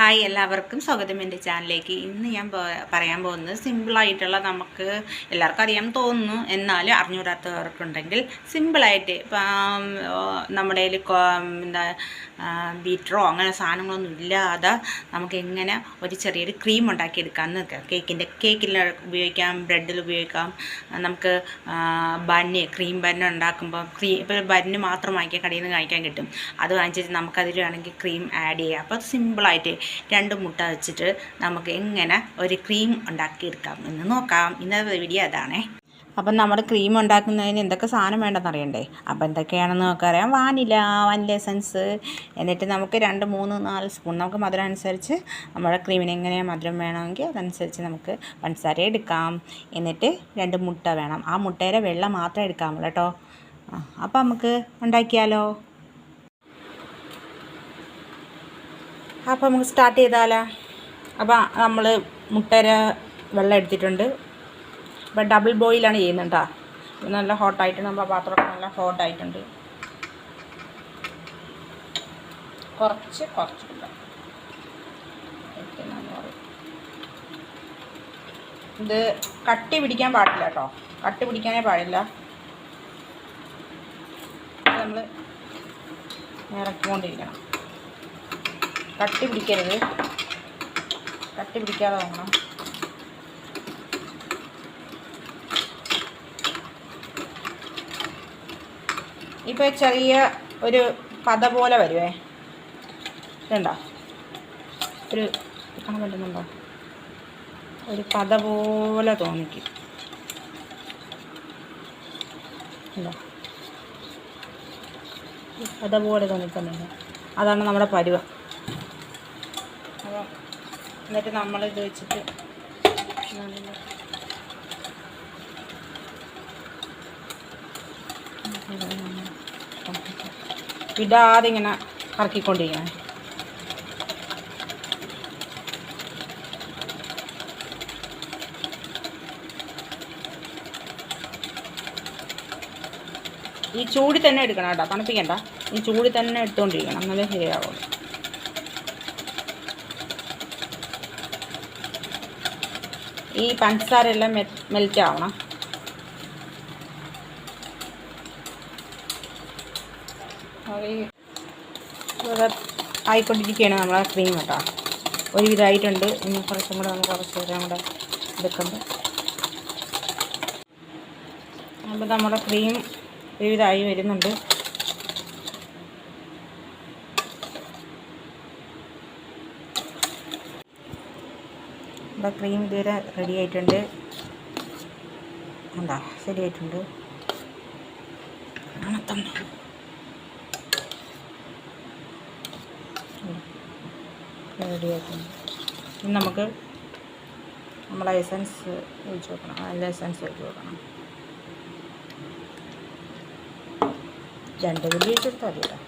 Hi എല്ലാവർക്കും സ്വാഗതം എന്റെ ചാനലിലേക്ക്. ഇന്ന് ഞാൻ പറയാൻ പോകുന്നത് സിമ്പിളായിട്ടുള്ള നമുക്ക് എല്ലാവർക്കും അറിയാൻ തോന്നുന്നു. എന്നാലും അറിഞ്ഞുകൂടാത്തവർക്കുണ്ടെങ്കിൽ സിമ്പിളായിട്ട് ഇപ്പം നമ്മുടെ എന്താ ബീറ്ററോ അങ്ങനെ സാധനങ്ങളൊന്നും ഇല്ലാതെ നമുക്ക് എങ്ങനെ ഒരു ചെറിയൊരു ക്രീം ഉണ്ടാക്കിയെടുക്കാമെന്ന് കേക്കിന്റെ കേക്കിൽ ഉപയോഗിക്കാം ബ്രെഡിൽ ഉപയോഗിക്കാം. നമുക്ക് ബന്ന് ക്രീം ബന്ന് ഉണ്ടാക്കുമ്പോൾ ക്രീം ഇപ്പോൾ ബന്ന് മാത്രം വാങ്ങിക്കാൻ കടയിൽ നിന്ന് കാണിക്കാൻ കിട്ടും. അത് വാങ്ങിച്ചിട്ട് നമുക്കതിൽ വേണമെങ്കിൽ ക്രീം ആഡ് ചെയ്യാം. അപ്പോൾ സിമ്പിളായിട്ട് രണ്ട് മുട്ട വെച്ചിട്ട് നമുക്ക് എങ്ങനെ ഒരു ക്രീം ഉണ്ടാക്കിയെടുക്കാം എന്ന് നോക്കാം. ഇന്നത്തെ വീഡിയോ അതാണേ. അപ്പം നമ്മൾ ക്രീം ഉണ്ടാക്കുന്നതിന് എന്തൊക്കെ സാധനം വേണ്ടെന്ന് അറിയണ്ടേ? അപ്പം എന്തൊക്കെയാണെന്ന് നമുക്കറിയാം. Vanilla vanilla essence. എന്നിട്ട് നമുക്ക് രണ്ട് മൂന്ന് നാല് സ്പൂൺ നമുക്ക് മധുരം അനുസരിച്ച് നമ്മുടെ ക്രീമിന് എങ്ങനെയാണ് മധുരം വേണമെങ്കിൽ അതനുസരിച്ച് നമുക്ക് പഞ്ചസാര എടുക്കാം. എന്നിട്ട് രണ്ട് മുട്ട വേണം. ആ മുട്ടയുടെ വെള്ളം മാത്രമേ എടുക്കാമുള്ളൂ കേട്ടോ. അപ്പം നമുക്ക് ഉണ്ടാക്കിയാലോ? അപ്പോൾ നമുക്ക് സ്റ്റാർട്ട് ചെയ്താലോ. അപ്പോൾ നമ്മൾ മുട്ടര വെള്ളം എടുത്തിട്ടുണ്ട്. അപ്പോൾ ഡബിൾ ബോയിലാണ് ചെയ്യുന്നത് കേട്ടോ നല്ല ഹോട്ടായിട്ടുണ്ട് നമ്മുടെ പാത്രമൊക്കെ നല്ല ഹോട്ടായിട്ടുണ്ട് കുറച്ച് കുറച്ച്. ഇത് കട്ടി പിടിക്കാൻ പാടില്ല കേട്ടോ കട്ടി പിടിക്കാനേ പാടില്ല. നമ്മൾ ഇറക്കിക്കൊണ്ടിരിക്കണം. കട്ടി പിടിക്കരുത് കട്ടി പിടിക്കാതെ നോക്കണം. ഇപ്പോൾ ചെറിയ ഒരു പത പോലെ വരുവേ. ഇതുണ്ടോ ഒരു കാണാൻ പറ്റുന്നുണ്ടോ? ഒരു പത പോലെ തോന്നിക്കും. ഉണ്ടോ പത പോലെ തോന്നിക്കുന്നുണ്ട് അതാണ് നമ്മുടെ പരുവം. എന്നിട്ട് നമ്മൾ ഇത് വെച്ചിട്ട് നല്ല വിടാതെ ഇങ്ങനെ കറക്കിക്കൊണ്ടിരിക്കണം. ഈ ചൂടി തന്നെ എടുക്കണം കേട്ടോ. തണുപ്പിക്കണ്ട. ഈ ചൂടി തന്നെ എടുത്തുകൊണ്ടിരിക്കണം എന്നാലേ ശരിയാവുള്ളൂ. ഈ പഞ്ചസാര എല്ലാം മെൽറ്റ് ആവണം ആയിക്കൊണ്ടിരിക്കുകയാണ് നമ്മളെ ക്രീം കേട്ടോ. ഒരുവിധമായിട്ടുണ്ട് ഇനി കുറച്ചും കൂടെ നമുക്ക് കുറച്ച് നേരം കൂടെ എടുക്കുമ്പോൾ അപ്പോൾ നമ്മുടെ ക്രീം ഒരുവിധമായി വരുന്നുണ്ട്. നമ്മുടെ ക്രീം ഇതുവരെ റെഡി ആയിട്ടുണ്ട്. എന്താ ശരിയായിട്ടുണ്ട്. മണത്തുണ്ട് റെഡി ആയിട്ടുണ്ട്. ഇനി നമുക്ക് നമ്മൾ എസൻസ് ഒഴിച്ച് വെക്കണം നല്ല എസൻസ് ഒഴിച്ച് വെക്കണം രണ്ട് വലിയ മതി കേട്ടോ.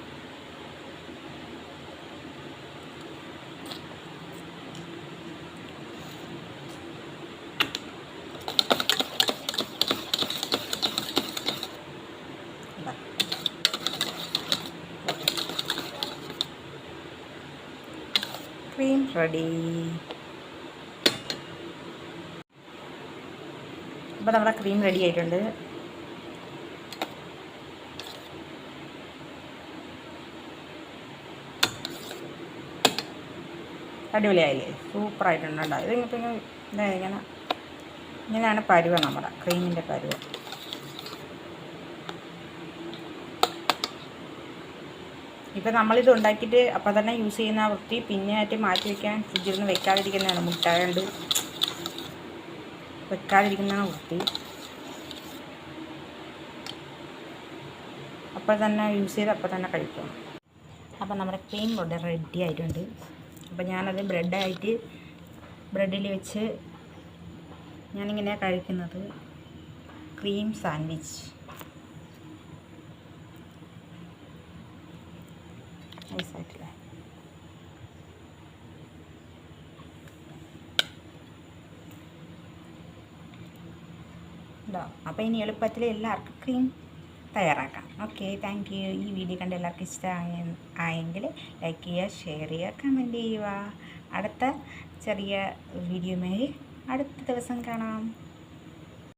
Cream ready. അപ്പോൾ നമ്മുടെ ക്രീം റെഡി ആയിട്ടുണ്ട്. അടിപൊളിയായില്ലേ? സൂപ്പറായിട്ടുണ്ടോ ഇത് ഇങ്ങനെ ഇതാ ഇങ്ങനെ ഇങ്ങനെയാണ് പരുവ നമ്മുടെ ക്രീമിന്റെ പരുവ. ഇപ്പം നമ്മളിത് ഉണ്ടാക്കിയിട്ട് അപ്പം തന്നെ യൂസ് ചെയ്യുന്ന വൃത്തി പിന്നെ ആയിട്ട് മാറ്റി വയ്ക്കാൻ ഫ്രിഡ്ജിൽ നിന്ന് വെക്കാതിരിക്കുന്നതാണ് മുട്ടായണ്ട് വെക്കാതിരിക്കുന്നതാണ് വൃത്തി. അപ്പം തന്നെ യൂസ് ചെയ്ത് അപ്പം തന്നെ കഴിക്കും. അപ്പം നമ്മുടെ ക്രീം ഇവിടെ റെഡി ആയിട്ടുണ്ട്. അപ്പം ഞാനത് ബ്രെഡായിട്ട് ബ്രെഡിൽ വെച്ച് ഞാനിങ്ങനെ കഴിക്കുന്നത്. ക്രീം സാൻഡ്വിച്ച് ഉണ്ടോ? അപ്പോൾ ഇനി എളുപ്പത്തിൽ എല്ലാവർക്കും തയ്യാറാക്കാം. ഓക്കെ താങ്ക് യു ഈ വീഡിയോ കണ്ട് എല്ലാവർക്കും ഇഷ്ടമായ ആയെങ്കിൽ ലൈക്ക് ചെയ്യുക ഷെയർ ചെയ്യുക കമന്റ് ചെയ്യുക. അടുത്ത ചെറിയ വീഡിയോയുമായി അടുത്ത ദിവസം കാണാം.